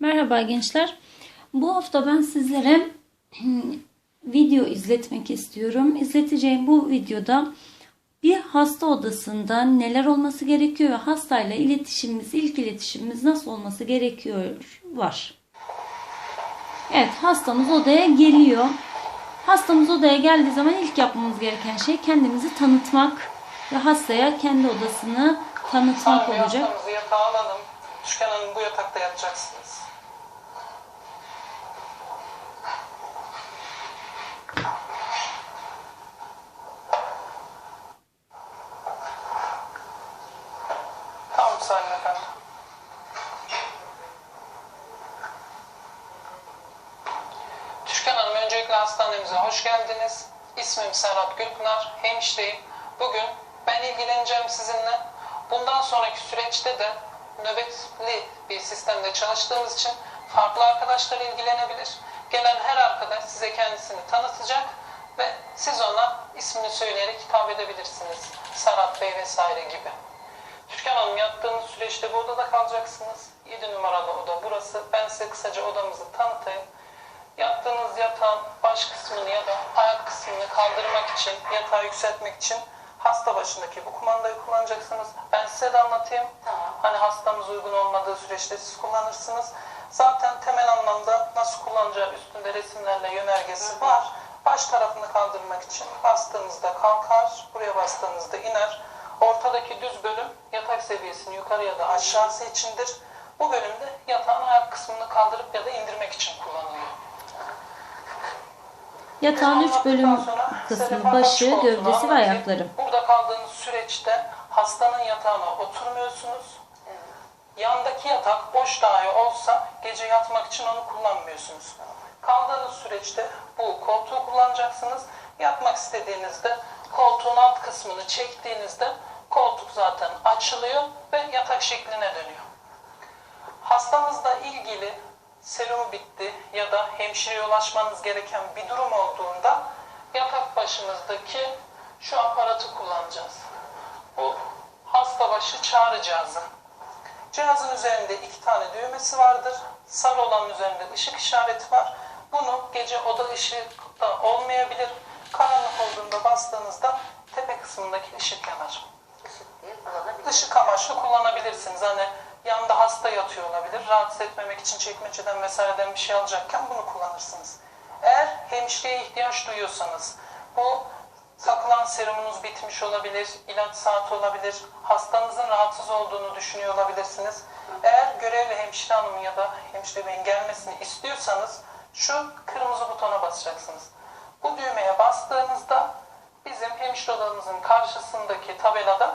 Merhaba gençler. Bu hafta ben sizlere video izletmek istiyorum. İzleteceğim bu videoda bir hasta odasında neler olması gerekiyor ve hastayla iletişimimiz, ilk iletişimimiz nasıl olması gerekiyor var. Evet hastamız odaya geliyor. Hastamız odaya geldiği zaman ilk yapmamız gereken şey kendimizi tanıtmak ve hastaya kendi odasını tanıtmak Tamam, olacak. hastamızı yatağa alalım. Şüken Hanım bu yatakta yatacaksınız. Sayın Efendim. Türkan Hanım öncelikle hastanemize hoş geldiniz. İsmim Serhat Gülpınar, hemşireyim. Bugün ben ilgileneceğim sizinle. Bundan sonraki süreçte de nöbetli bir sistemde çalıştığımız için farklı arkadaşlar ilgilenebilir. Gelen her arkadaş size kendisini tanıtacak ve siz ona ismini söyleyerek hitap edebilirsiniz. Serhat Bey vesaire gibi. Türkan Hanım yattığınız süreçte bu odada kalacaksınız. 7 numaralı oda burası. Ben size kısaca odamızı tanıtayım. Yattığınız yatağın baş kısmını ya da ayak kısmını kaldırmak için, yatağı yükseltmek için hasta başındaki bu kumandayı kullanacaksınız. Ben size de anlatayım. Hani hastamız uygun olmadığı süreçte siz kullanırsınız. Zaten temel anlamda nasıl kullanacağı üstünde resimlerle yönergesi var. Baş tarafını kaldırmak için bastığınızda kalkar, buraya bastığınızda iner. Ortadaki düz bölüm yatak seviyesini yukarı ya da aşağısı içindir. Bu bölümde yatağın ayak kısmını kaldırıp ya da indirmek için kullanılıyor. Yatağın üç bölüm kısmı, başı, gövdesi ve ayakları. Burada kaldığınız süreçte hastanın yatağına oturmuyorsunuz. Yandaki yatak boş dahi olsa gece yatmak için onu kullanmıyorsunuz. Kaldığınız süreçte bu koltuğu kullanacaksınız. Yatmak istediğinizde koltuğun alt kısmını çektiğinizde koltuk zaten açılıyor ve yatak şekline dönüyor. Hastamızla ilgili serumu bitti ya da hemşireye ulaşmanız gereken bir durum olduğunda yatak başımızdaki şu aparatı kullanacağız. Bu hasta başı çağrı cihazı. Cihazın üzerinde iki tane düğmesi vardır. Sarı olanın üzerinde ışık işareti var. Bunu gece oda ışığı da olmayabilir. Karanlık olduğunda bastığınızda tepe kısmındaki ışık yanar. Işık amaçlı kullanabilirsiniz. Hani yanda hasta yatıyor olabilir. Rahatsız etmemek için çekmeceden vesaireden bir şey alacakken bunu kullanırsınız. Eğer hemşireye ihtiyaç duyuyorsanız bu takılan serumunuz bitmiş olabilir, ilaç saati olabilir, hastanızın rahatsız olduğunu düşünüyor olabilirsiniz. Eğer görevli hemşire hanımın ya da hemşire beyin gelmesini istiyorsanız şu kırmızı butona basacaksınız. Bu düğmeye bastığınızda bizim hemşire odamızın karşısındaki tabelada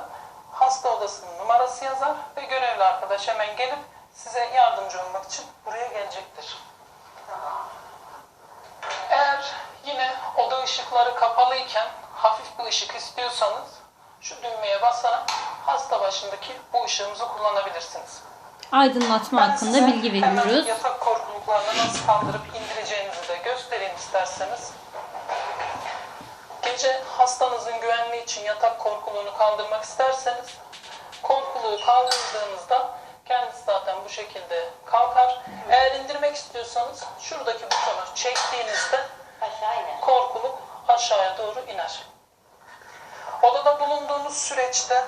hasta odasının numarası yazar ve görevli arkadaş hemen gelip size yardımcı olmak için buraya gelecektir. Eğer yine oda ışıkları kapalıyken hafif bir ışık istiyorsanız şu düğmeye basarak hasta başındaki bu ışığımızı kullanabilirsiniz. Aydınlatma Ben hakkında bilgi veriyoruz. yatak korkuluklarını nasıl kaldırıp indireceğinizi de göstereyim isterseniz. Gece hastanızın güvenliği için yatak korkuluğunu kaldırmak isterseniz korkuluğu kaldırdığınızda kendisi zaten bu şekilde kalkar. Eğer indirmek istiyorsanız şuradaki butonu çektiğinizde korkuluk aşağıya doğru iner. Odada bulunduğunuz süreçte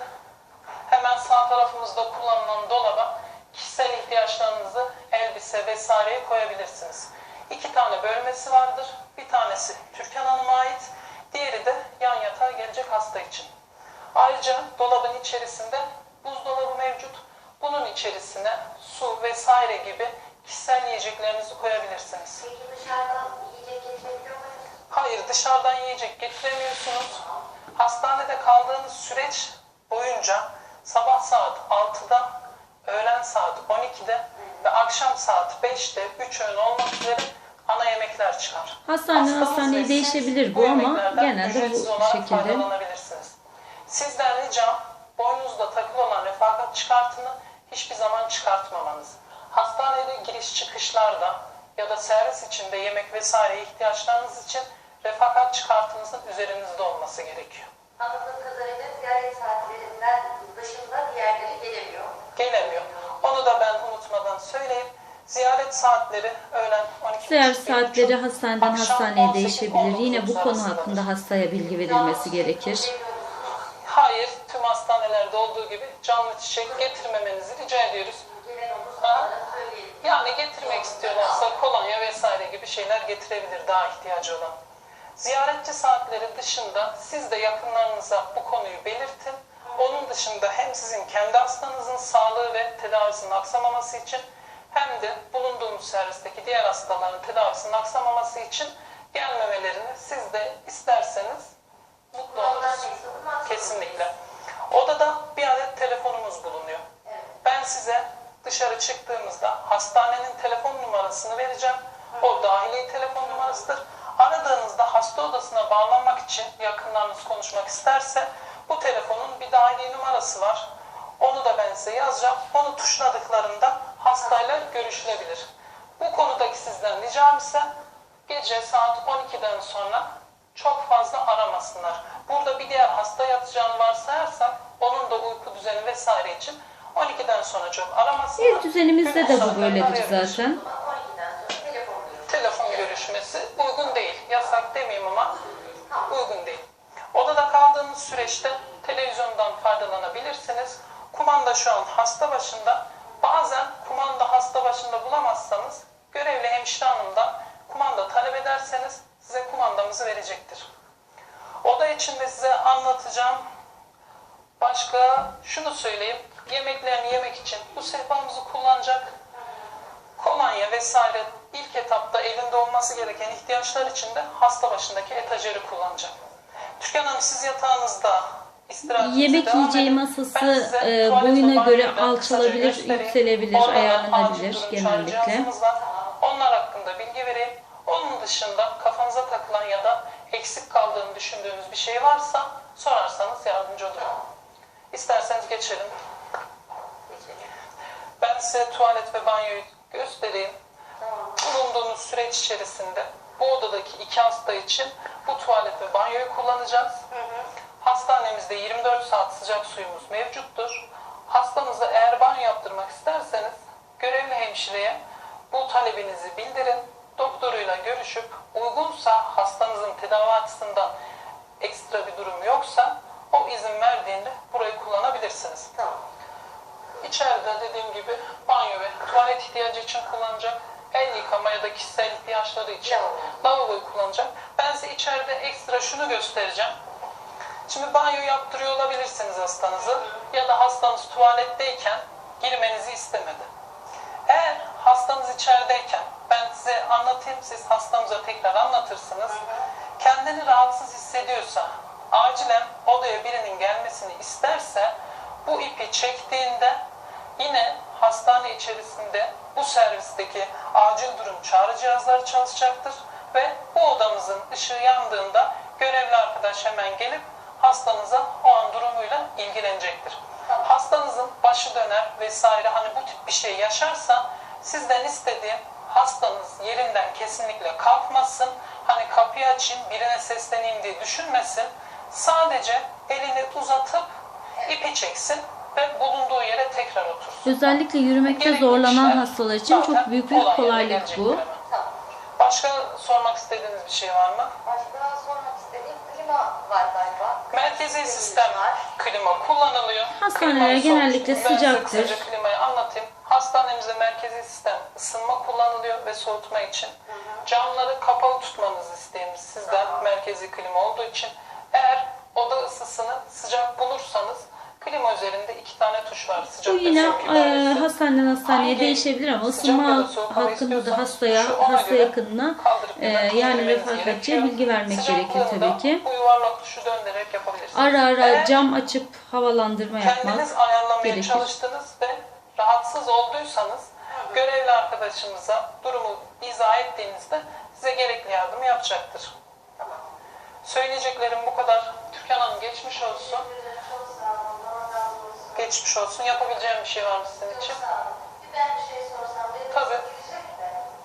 hemen sağ tarafımızda kullanılan dolaba kişisel ihtiyaçlarınızı elbise vesaireye koyabilirsiniz. İki tane bölmesi vardır. Bir tanesi Türkan Hanım'a ait, diğeri de yan yatağa gelecek hasta için. Ayrıca dolabın içerisinde buzdolabı mevcut. Bunun içerisine su vesaire gibi kişisel yiyeceklerinizi koyabilirsiniz. Peki dışarıdan yiyecek getirebiliyor muyuz? Hayır dışarıdan yiyecek getiremiyorsunuz. Hastanede kaldığınız süreç boyunca sabah saat 6'da, öğlen saat 12'de ve akşam saat 5'te 3 öğün olmak üzere ana yemekler çıkar. Hastaneye ve siz değişebilir bu ama yemeklerden genelde bu şekilde. Sizden ricam boynunuzda takılı olan refakat çıkartını hiçbir zaman çıkartmamanız. Hastanede giriş çıkışlarda ya da servis içinde yemek vesaire ihtiyaçlarınız için refakat çıkartınızın üzerinizde olması gerekiyor. Anladığım kadarıyla ziyaret saatlerinden dışında diğerleri gelemiyor. Gelemiyor. Onu da ben unutmadan söyleyeyim. Ziyaret saatleri öğlen 12 Ziyaret saatleri hastaneden hastaneye 18-19 değişebilir. Yine bu konu hakkında hastaya bilgi verilmesi gerekir. Hayır, tüm hastanelerde olduğu gibi canlı çiçek getirmemenizi rica ediyoruz. Yani getirmek istiyorlarsa kolonya vesaire gibi şeyler getirebilir daha ihtiyacı olan. Ziyaretçi saatleri dışında siz de yakınlarınıza bu konuyu belirtin. Onun dışında hem sizin kendi hastanızın sağlığı ve tedavisinin aksamaması için hem de bulunduğumuz servisteki diğer hastaların tedavisinin aksamaması için gelmemelerini siz de isterseniz mutlu oluruz. Kesinlikle. Odada bir adet telefonumuz bulunuyor. Ben size dışarı çıktığımızda hastanenin telefon numarasını vereceğim. O dahili telefon numarasıdır. Aradığınızda hasta odasına bağlanmak için yakınlarınız konuşmak isterse bu telefonun bir dahili numarası var. Onu da ben size yazacağım. Onu tuşladıklarında hastayla görüşülebilir. Bu konudaki sizden ricam ise gece saat 12'den sonra çok fazla aramasınlar. Burada bir diğer hasta yatacağını varsayarsak onun da uyku düzeni vesaire için 12'den sonra çok aramasınlar. Ev düzenimizde de bu böyledir zaten. Ama 12'den sonra telefon buyurun. Telefon görüşmesi uygun değil. Yasak demeyeyim ama uygun değil. Odada kaldığınız süreçte televizyondan faydalanabilirsiniz. Kumanda şu an hasta başında. Bazen kumanda hasta başında bulamazsanız görevli hemşire hanımdan kumanda talep ederseniz size kumandamızı verecektir. Oda içinde size anlatacağım Başka şunu söyleyeyim. Yemeklerini yemek için bu sehpamızı kullanacak. Kolonya vesaire ilk etapta elinde olması gereken ihtiyaçlar için de hasta başındaki etajeri kullanacak. Türkan Hanım siz yatağınızda Yemek yiyeceği masası, e, boyuna göre alçalabilir, yükselebilir, ayarlanabilir genellikle. Onlar hakkında bilgi vereyim. Onun dışında kafanıza takılan ya da eksik kaldığını düşündüğünüz bir şey varsa sorarsanız yardımcı olurum. İsterseniz geçelim. Ben size tuvalet ve banyoyu göstereyim. Bulunduğunuz süreç içerisinde bu odadaki iki hasta için bu tuvalet ve banyoyu kullanacağız. Hastanemizde 24 saat sıcak suyumuz mevcuttur. Hastanıza eğer banyo yaptırmak isterseniz görevli hemşireye bu talebinizi bildirin. Doktoruyla görüşüp uygunsa hastanızın tedavi açısından ekstra bir durum yoksa o izin verdiğinde burayı kullanabilirsiniz. Tamam. İçeride dediğim gibi banyo ve tuvalet ihtiyacı için kullanacak. El yıkama ya da kişisel ihtiyaçları için Lavabo. lavaboyu kullanacak. Ben size içeride ekstra şunu göstereceğim. Şimdi banyo yaptırıyor olabilirsiniz hastanızı ya da hastanız tuvaletteyken girmenizi istemedi. Eğer hastanız içerideyken ben size anlatayım siz hastamıza tekrar anlatırsınız. Kendini rahatsız hissediyorsa acilen odaya birinin gelmesini isterse bu ipi çektiğinde yine hastane içerisinde bu servisteki acil durum çağrı cihazları çalışacaktır ve bu odamızın ışığı yandığında görevli arkadaş hemen gelip hastanıza o an durumuyla ilgilenecektir. Hastanızın başı döner vesaire hani bu tip bir şey yaşarsa sizden istediğim hastanız yerinden kesinlikle kalkmasın. Hani kapıyı açayım birine sesleneyim diye düşünmesin. Sadece elini uzatıp ipi çeksin ve bulunduğu yere tekrar otursun. Özellikle yürümekte Gerekli zorlanan hastalar için çok büyük bir kolaylık bu. Başka sormak istediğiniz bir şey var mı? Başka sormak var galiba. Merkezi sistem var. klima kullanılıyor. Hastaneler genellikle Ben sıcaktır. kısaca klimayı anlatayım. Hastanemizde merkezi sistem ısınma kullanılıyor ve soğutma için. Camları kapalı tutmanızı isteğimiz sizden merkezi klima olduğu için. Eğer oda ısısını sıcak bulursanız klima üzerinde iki tane tuş var. Bu Sıcak ve yine e, hastaneden hastaneye Hangi değişebilir ama sıcak ısınma hakkında da hastaya, hasta yakınına e, yani refakatçiye bilgi vermek gerekir Sıcaklığında tabii ki. Bu yuvarlak tuşu döndürerek yapabilirsiniz. Ara ara Eğer cam açıp havalandırma yapmak kendiniz ayarlamaya gerekir. çalıştınız ve rahatsız olduysanız görevli arkadaşımıza durumu izah ettiğinizde size gerekli yardım yapacaktır. Söyleyeceklerim bu kadar. Türkan Hanım geçmiş olsun. Çok sağ olun. Allah razı olsun. Geçmiş olsun. Yapabileceğim bir şey var mı sizin için? Ben bir şey sorsam. Benim Tabii.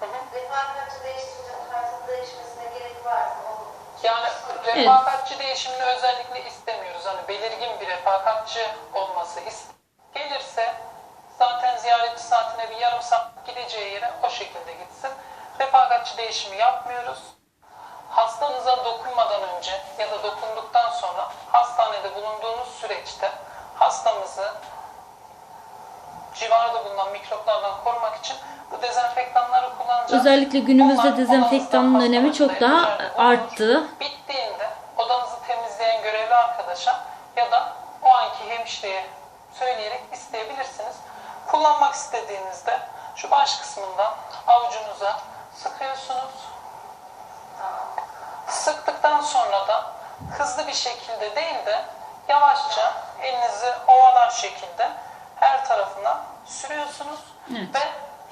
Hı hı. Refakatçi değiştirince tarzın değişmesine gerek varsa o Yani refakatçi değişimini özellikle istemiyoruz. Hani belirgin bir refakatçi olması ist. Gelirse zaten ziyaretçi saatine bir yarım saat gideceği yere açı değişimi yapmıyoruz. Hastanıza dokunmadan önce ya da dokunduktan sonra hastanede bulunduğunuz süreçte hastamızı civarda bulunan mikroplardan korumak için bu dezenfektanları kullanacağız. Özellikle günümüzde Onlar dezenfektanın önemi çok daha arttı. Bittiğinde odanızı temizleyen görevli arkadaşa ya da o anki hemşireye söyleyerek isteyebilirsiniz. Kullanmak istediğinizde şu baş kısmından avucunuza sıkıyorsunuz. Sıktıktan sonra da hızlı bir şekilde değil de yavaşça elinizi ovalar şekilde her tarafına sürüyorsunuz Evet. ve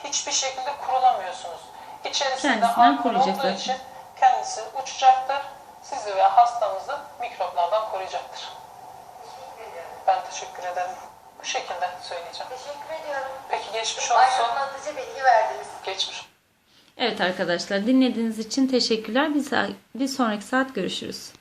hiçbir şekilde kurulamıyorsunuz. İçerisinde alkol olduğu için kendisi uçacaktır. Sizi ve hastamızı mikroplardan koruyacaktır. Ben teşekkür ederim. Bu şekilde söyleyeceğim. Teşekkür ediyorum. Peki geçmiş olsun. Aydınlatıcı bilgi verdiniz. Geçmiş Evet arkadaşlar dinlediğiniz için teşekkürler. Bir, bir sonraki saat görüşürüz.